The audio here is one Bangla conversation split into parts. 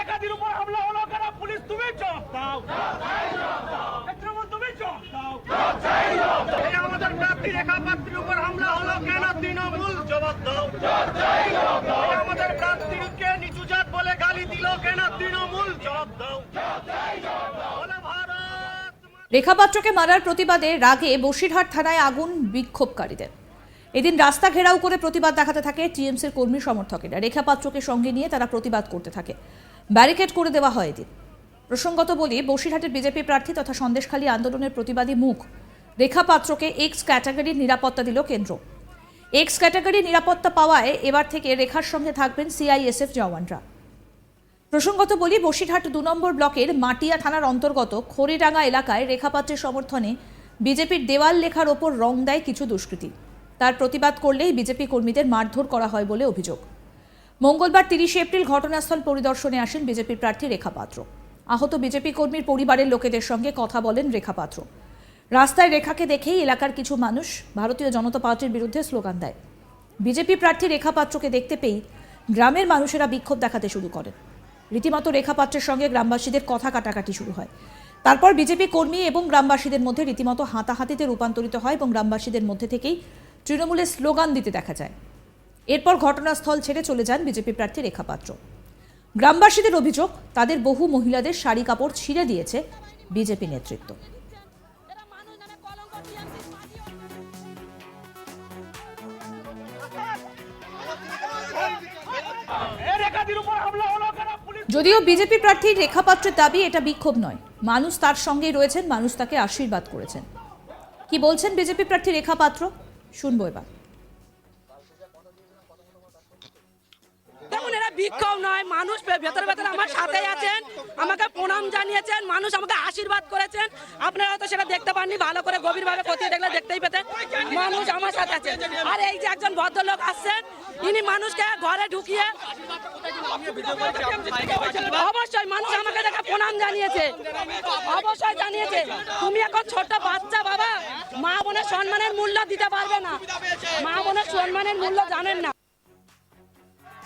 একাধির উপর হামলা হলো পুলিশ তুমি দাও তুমি দাও আমাদের প্রার্থী রেখা পাত্রীর উপর হামলা হলো কেন তৃণমূল জবাব দাও আমাদের প্রার্থীকে নিচু জাত বলে গালি দিল কেন তৃণমূল জবাব দাও বলে ভারত মাতা- রেখা পাত্রকে মারার প্রতিবাদে রাগে বসিরহাট থানায় আগুন বিক্ষোভকারীদের। এদিন রাস্তা ঘেরাও করে প্রতিবাদ দেখাতে থাকে টিএমসির কর্মী সমর্থকেরা। রেখা পাত্রকে সঙ্গে নিয়ে তারা প্রতিবাদ করতে থাকে। ব্যারিকেড করে দেওয়া হয় এদিন। প্রসঙ্গত বলি, বসিরহাটের বিজেপি প্রার্থী তথা সন্দেশখালী আন্দোলনের প্রতিবাদী মুখ। রেখা পাত্রকে এক্স ক্যাটাগরির নিরাপত্তা দিল কেন্দ্র। এক্স ক্যাটাগরির নিরাপত্তা পাওয়ায় এবার থেকে রেখার সঙ্গে থাকবেন সিআইএসএফ জওয়ানরা। প্রসঙ্গত বলি, বসিরহাট দু নম্বর ব্লকের মাটিয়া থানার অন্তর্গত খড়িডাঙ্গা এলাকায় রেখাপাত্রের সমর্থনে বিজেপির দেওয়াল লেখার ওপর রং দেয় কিছু দুষ্কৃতী। তার প্রতিবাদ করলেই বিজেপি কর্মীদের মারধর করা হয় বলে অভিযোগ। মঙ্গলবার তিরিশে এপ্রিল ঘটনাস্থল পরিদর্শনে আসেন বিজেপি প্রার্থী রেখা পাত্র। আহত বিজেপি কর্মীর পরিবারের লোকেদের সঙ্গে কথা বলেন রেখা পাত্র। রাস্তায় রেখাকে দেখেই এলাকার কিছু মানুষ ভারতীয় জনতা পার্টির বিরুদ্ধে স্লোগান দেয়। বিজেপি প্রার্থী রেখা পাত্রকে দেখতে পেয়েই গ্রামের মানুষেরা বিক্ষোভ দেখাতে শুরু করেন। রীতিমতো রেখা পাত্রের সঙ্গে গ্রামবাসীদের কথা কাটাকাটি শুরু হয়। তারপর বিজেপি কর্মী এবং গ্রামবাসীদের মধ্যে রীতিমতো হাতাহাতিতে রূপান্তরিত হয় এবং গ্রামবাসীদের মধ্যে থেকেই তৃণমূলের স্লোগান দিতে দেখা যায়। এরপর ঘটনাস্থল ছেড়ে চলে যান বিজেপি প্রার্থী রেখা পাত্র। গ্রামবাসীদের অভিযোগ, তাদের বহু মহিলাদের শাড়ি কাপড় ছিঁড়ে দিয়েছে বিজেপি নেতৃত্ব। যদিও বিজেপি প্রার্থী রেখা পাত্রের দাবি, এটা বিক্ষোভ নয়। মানুষ তার সঙ্গেই রয়েছেন, মানুষ তাকে আশীর্বাদ করেছেন। কি বলছেন বিজেপি প্রার্থী রেখা পাত্র? শুনব এবার। বিক্ষোভ নয়, মানুষ ভেতরে ভেতরে আমার সাথে আছেন, আমাকে প্রণাম জানিয়েছেন, মানুষ আমাকে আশীর্বাদ করেছেন। আপনারা হয়তো সেটা দেখতে পাননি, ভালো করে গভীরভাবে খতিয়ে দেখলে দেখতেই পেতেন। মানুষ আমার সাথে আছেন। আর এই যে একজন ভদ্রলোক আসছেন, ইনি মানুষকে ঘরে ঢুকিয়ে অবশ্যই মানুষ আমাকে দেখে প্রণাম জানিয়েছে। অবশ্যই জানিয়েছে। তুমি এখন ছোট্ট বাচ্চা, বাবা। মা বোনের সম্মানের মূল্য দিতে পারবে না। মা বোনের সম্মানের মূল্য জানেন না।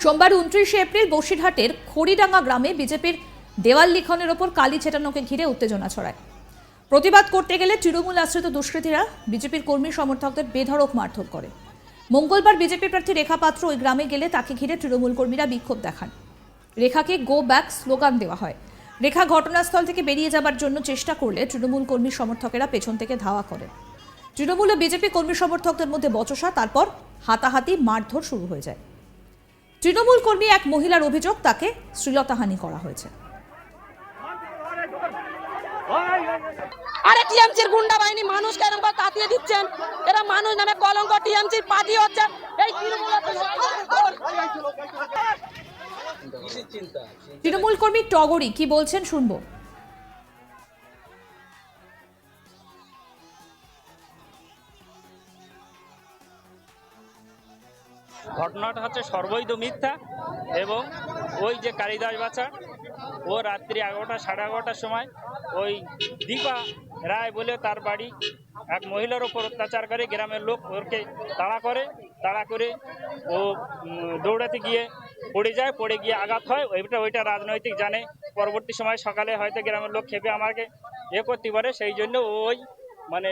সোমবার উনত্রিশে এপ্রিল বসিরহাটের খড়িডাঙ্গা গ্রামে বিজেপির দেওয়াল লিখনের ওপর কালি ছেটানোকে ঘিরে উত্তেজনা ছড়ায়। প্রতিবাদ করতে গেলে তৃণমূল আশ্রিত দুষ্কৃতীরা বিজেপির কর্মী সমর্থকদের বেধড়ক মারধর করে। মঙ্গলবার বিজেপি প্রার্থী রেখা পাত্র ওই গ্রামে গেলে তাকে ঘিরে তৃণমূল কর্মীরা বিক্ষোভ দেখান। রেখাকে গো ব্যাক স্লোগান দেওয়া হয়। রেখা ঘটনাস্থল থেকে বেরিয়ে যাবার জন্য চেষ্টা করলে তৃণমূল কর্মী সমর্থকেরা পেছন থেকে ধাওয়া করেন। তৃণমূল ও বিজেপি কর্মী সমর্থকদের মধ্যে বচসা, তারপর হাতাহাতি মারধর শুরু হয়ে যায়। তৃণমূল কর্মী এক মহিলার অভিযোগ তাকে শ্লীলতাহানি করা হয়েছে। আরে টিএমসির গুন্ডা বাহিনী মানুষ কেন বা তাতিয়ে দিচ্ছেন। এরা মানুষ নামে কলঙ্ক টিএমসির পার্টি হচ্ছে। এই তৃণমূল কর্মী টগরি কি বলছেন শুনব? ঘটনাটা হচ্ছে সর্বৈধ মিথ্যা এবং ওই যে কালিদাস বাচ্চা ও রাত্রি এগারোটা, সাড়ে এগারোটার সময় ওই দীপা রায় বলে তার বাড়ি এক মহিলার ওপর অত্যাচার করে, গ্রামের লোক ওরকে তাড়া করে তাড়া করে ও দৌড়াতে গিয়ে পড়ে যায়, পড়ে গিয়ে আঘাত হয়। ওইটা ওইটা রাজনৈতিক জানে। পরবর্তী সময় সকালে হয়তো গ্রামের লোক খেপে আমাকে এ করতে পারে, সেই জন্য ওই মানে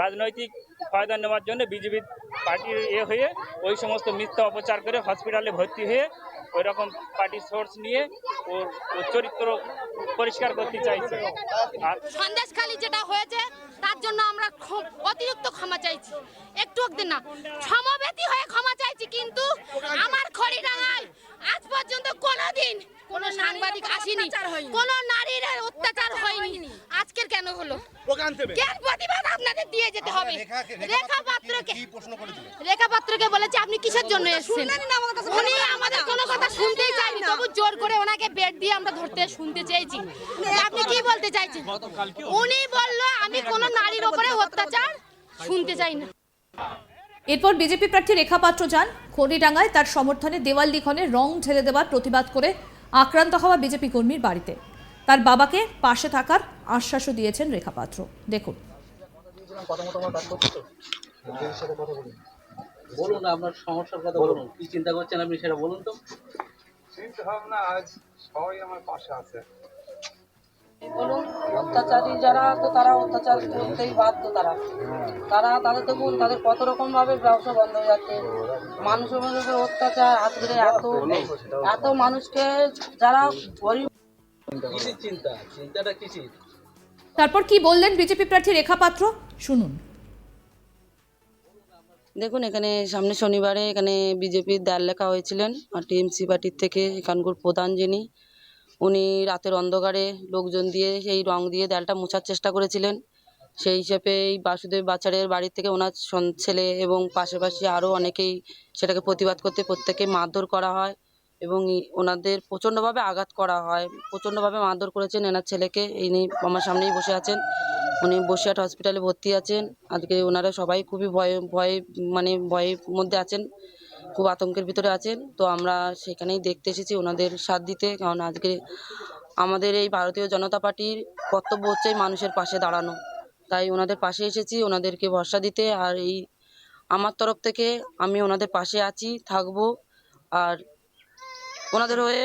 রাজনৈতিক ফায়দা নেওয়ার জন্য বিজেপি পার্টির এ হয়ে ওই সমস্ত মিথ্যা অপচার করে হসপিটালে ভর্তি হয়ে ওই রকম পার্টি সোর্স নিয়ে ওর ওর চরিত্র পরিষ্কার করতে চাইছে। আর সন্দেশখালী যেটা হয়েছে তার জন্য আমরা খুব অতিরিক্ত ক্ষমা চাইছি। একটু একদিন না সমবেতী হয়ে ক্ষমা চাইছি কিন্তু আমার খড়িডাঙ্গায় আজ পর্যন্ত কোনোদিন কোনো সাংবাদিক আসেনি কোনো নারীর অত্যাচার হয়নি। আজকের কেন হলো? কেন প্রতিবাদ রেখা পাত্রকে রেখা পাত্রকে বলেছে আপনি কিসের জন্য এসেছেন? উনি আমাদের কোনো কথা শুনতেই চাইনি তবু জোর করে ওনাকে বেড দিয়ে আমরা ধরতে শুনতে চেয়েছি। আপনি কি বলতে চাইছেন? উনি বলল আমি কোনো নারীর ওপরে অত্যাচার শুনতে চাই না। এরপর বিজেপি প্রার্থী রেখা পাত্র যান। খড়িডাঙ্গায় তার সমর্থনে দেওয়াল লিখনে রং ঢেলে দেওয়ার প্রতিবাদ করে আক্রান্ত হওয়া বিজেপি কর্মীর বাড়িতে। তার বাবাকে পাশে থাকার আশ্বাসও দিয়েছেন রেখা পাত্র। দেখুন। বলুন। আপনার সমস্যার কথা বলুন। কি চিন্তা করছেন আপনি সেটা বলুন তো। চিন্তা ভাবনা আজ সবাই আমার পাশে আছে। বলুন অত্যাচারী যারা তো তারা অত্যাচার করতেই বাধ্য তারা। তারা তাদের দেখুন তাদের কত রকম ভাবে ব্যবসা বন্ধ হয়ে যাচ্ছে। মানুষের মধ্যে অত্যাচার আজকে এত এত মানুষকে যারা গরিব চিন্তা? চিন্তাটা কিসের? তারপর কি বললেন বিজেপি প্রার্থী রেখা পাত্র? শুনুন। দেখুন, এখানে সামনে শনিবারে এখানে বিজেপির দ্বার লেখা হয়েছিলেন, আর টিএমসি পার্টির থেকে এখানকার প্রধান যিনি, উনি রাতের অন্ধকারে লোকজন দিয়ে সেই রং দিয়ে দেয়ালটা মোছার চেষ্টা করেছিলেন। সেই হিসেবে এই বাসুদেব বাচারের বাড়ি থেকে ওনার ছেলে এবং পাশাপাশি আরও অনেকেই সেটাকে প্রতিবাদ করতে প্রত্যেকে মারধর করা হয় এবং ওনাদের প্রচণ্ডভাবে আঘাত করা হয়। প্রচণ্ডভাবে মারধর করেছেন এনার ছেলেকে, ইনি আমার সামনেই বসে আছেন। উনি বসিরহাট হসপিটালে ভর্তি আছেন। আজকে ওনারা সবাই খুবই ভয়ে ভয়ে মানে ভয়ের মধ্যে আছেন, খুব আতঙ্কের ভিতরে আছেন। তো আমরা সেখানেই দেখতে এসেছি ওনাদের সাথ দিতে। কারণ আজকে আমাদের এই ভারতীয় জনতা পার্টির কর্তব্য হচ্ছে মানুষের পাশে দাঁড়ানো। তাই ওনাদের পাশে এসেছি, ওনাদেরকে ভরসা দিতে। আর এই আমার তরফ থেকে আমি ওনাদের পাশে আছি, থাকব। আর ওনাদের হয়ে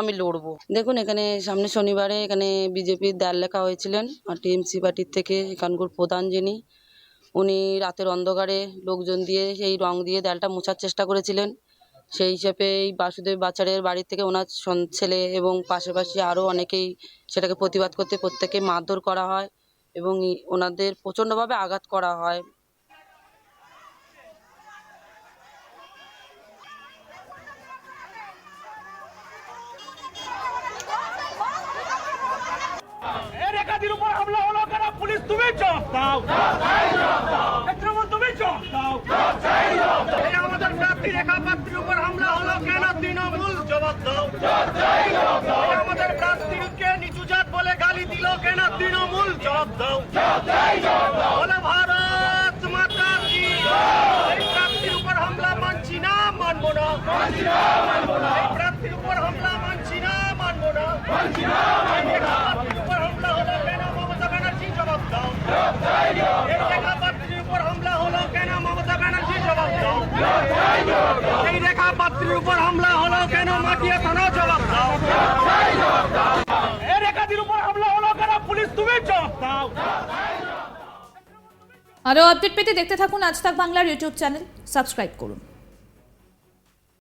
আমি লড়বো। দেখুন, এখানে সামনে শনিবারে এখানে বিজেপির দ্বার লেখা হয়েছিলেন, আর টিএমসি পার্টির থেকে এখানকার প্রধান যিনি, উনি রাতের অন্ধকারে লোকজন দিয়ে সেই রং দিয়ে দেয়ালটা মোছার চেষ্টা করেছিলেন। সেই হিসেবে এই বাসুদেব বাচারের বাড়ি থেকে ওনার ছেলে এবং পাশাপাশি আরও অনেকেই সেটাকে প্রতিবাদ করতে প্রত্যেকে মারধর করা হয় এবং ওনাদের প্রচণ্ডভাবে আঘাত করা হয় এর একাধির উপর হামলা হলো কেন পুলিশ তুমি জবাব দাও। তৃণমূল তুমি জবাব দাও। এই আমাদের প্রার্থী রেখা পাত্রীর উপর হামলা হলো কেন? তৃণমূল জবাব দাও। আমাদের প্রার্থীকে নিচু জাত বলে গালি দিল কেন? তৃণমূল জবাব দাও। বলে ভারত মাতা কি? এই উপর হামলা মানছি না, মানবো না। উপর হামলা মানছি না না এই রেখা পাত্রীর উপর হামলা হলো কেন মমতা ব্যানার্জি জবাব দাও এই রেখা পাত্রীর উপর হামলা হলো কেন মমতা ব্যানার্জি জবাব দাও এই রেখা পাত্রীর উপর হামলা হলো কেন? জবাব দাও। উপর হামলা হলো কেন? পুলিশ তুমি জবাব দাও। আরও আপডেট পেতে দেখতে থাকুন আজ তাক বাংলার ইউটিউব চ্যানেল। সাবস্ক্রাইব করুন।